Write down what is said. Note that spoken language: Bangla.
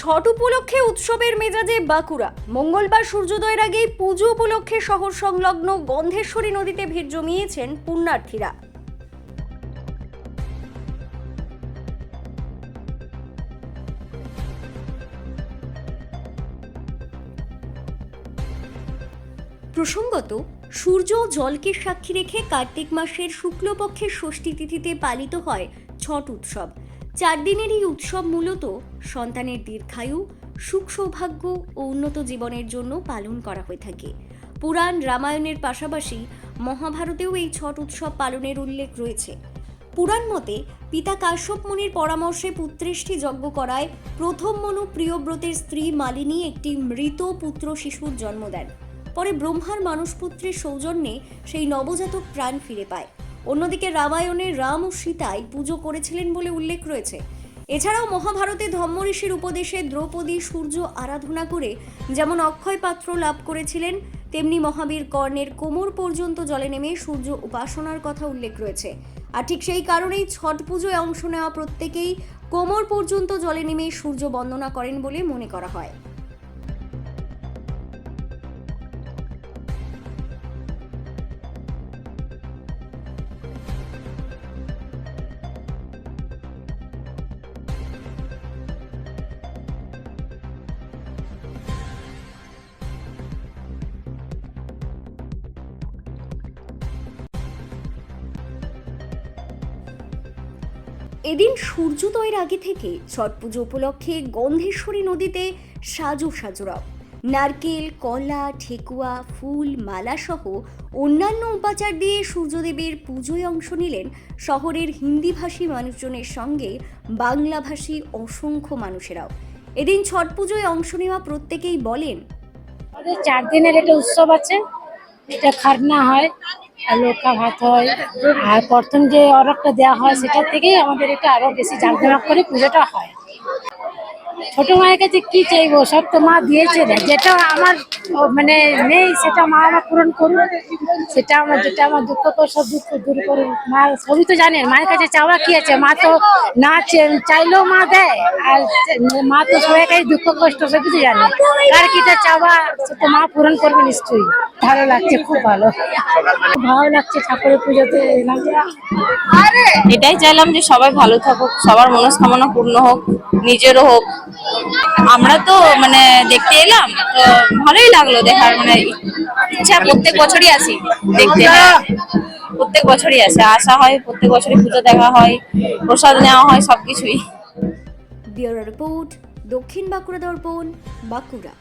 ছট উপলক্ষে উৎসবের মেজাজে বাঁকুড়া। মঙ্গলবার সূর্যোদয়ের আগেই পুজো উপলক্ষে শহর সংলগ্ন গন্ধেশ্বরী নদীতে ভিড় জমিয়েছেন পুণ্যার্থীরা। প্রসঙ্গত, সূর্য জলকে সাক্ষী রেখে কার্তিক মাসের শুক্লপক্ষের ষষ্ঠী তিথিতে পালিত হয় ছট উৎসব। চার দিনের এই উৎসব মূলত সন্তানের দীর্ঘায়ু, সুখ সৌভাগ্য ও উন্নত জীবনের জন্য পালন করা হয়ে থাকে। পুরাণ রামায়ণের পাশাপাশি মহাভারতেও এই ছট উৎসব পালনের উল্লেখ রয়েছে। পুরাণ মতে পিতা কাশ্যপ মুনির পরামর্শে পুত্রেষ্টি যজ্ঞ করায় প্রথম মনু প্রিয়ব্রতের স্ত্রী মালিনী একটি মৃত পুত্র শিশুর জন্ম দেন। পরে ব্রহ্মার মানসপুত্রের সৌজন্যে সেই নবজাতক প্রাণ ফিরে পায়। অন্যদিকে রামায়ণে রাম ও সীতাই পুজো করেছিলেন বলে উল্লেখ রয়েছে। এছাড়াও মহাভারতে ধম্মঋষির উপদেশে দ্রৌপদী সূর্য আরাধনা করে যেমন অক্ষয় পাত্র লাভ করেছিলেন, তেমনি মহাবীর কর্ণের কোমর পর্যন্ত জলে নেমে সূর্য উপাসনার কথা উল্লেখ রয়েছে। আর ঠিক সেই কারণেই ছট পুজোয় অংশ নেওয়া প্রত্যেকেই কোমর পর্যন্ত জলে নেমে সূর্য বন্দনা করেন বলে মনে করা হয়। এদিন সূর্যোদয়ের আগে থেকে ছট পুজো উপলক্ষে গন্ধেশ্বরী নদীতে সাজু সাজুরাও নারকেল, কলা, ঠেকুয়া, ফুল, মালা সহ অন্যান্য উপাচার দিয়ে সূর্যদেবের পুজোয় অংশ নিলেন শহরের হিন্দিভাষী মানুষজনের সঙ্গে বাংলাভাষী অসংখ্য মানুষেরাও। এদিন ছট পুজোয় অংশ নেওয়া প্রত্যেকেই বলেন, আমাদের চার দিনের একটা উৎসব আছে, এটা খারনা হয়। লক্কা ভাত হয়। আর প্রথম যে অর্ডারটা দেওয়া হয়, সেটার থেকেই আমাদের এটা আরও বেশি জাঁকজমক করে পুজোটা হয়। ছোট মায়ের কাছে কি চাইব? সব তো মা দিয়েছে রে। যেটা আমার মানে নেই, সেটা মা আমার পূরণ করুন সেটা আমার, যেটা আমার দুঃখ সব দুঃখ দূর করুন মা সবই তো জানেন মায়ের কাছে চাওয়া কি আছে? মা তো না চাইলেও মা দেয়। আর মা তো সবাই কাছে দুঃখ, কষ্ট সবই তো জানে। কার কিটা চাওয়া সেটা মা পূরণ করবে নিশ্চয়ই। ভালো লাগছে, খুব ভালো। ভালো লাগছে ঠাকুরের পুজোতে এলাম এটাই চাইলাম যে সবাই ভালো থাকুক, সবার মনস্কামনা পূর্ণ হোক, নিজেরও হোক। আমরা তো মানে দেখতে এলাম তো ভালোই লাগল দেখার মানে ইচ্ছা প্রত্যেক বছরই আসি দেখতে। প্রত্যেক বছরই আসে আসা হয় প্রত্যেক বছরই পুজো দেখা হয় প্রসাদ নেওয়া হয় সবকিছুই ব্যুরো রিপোর্ট দক্ষিণ বাঁকুড়া দর্পণ বাঁকুড়া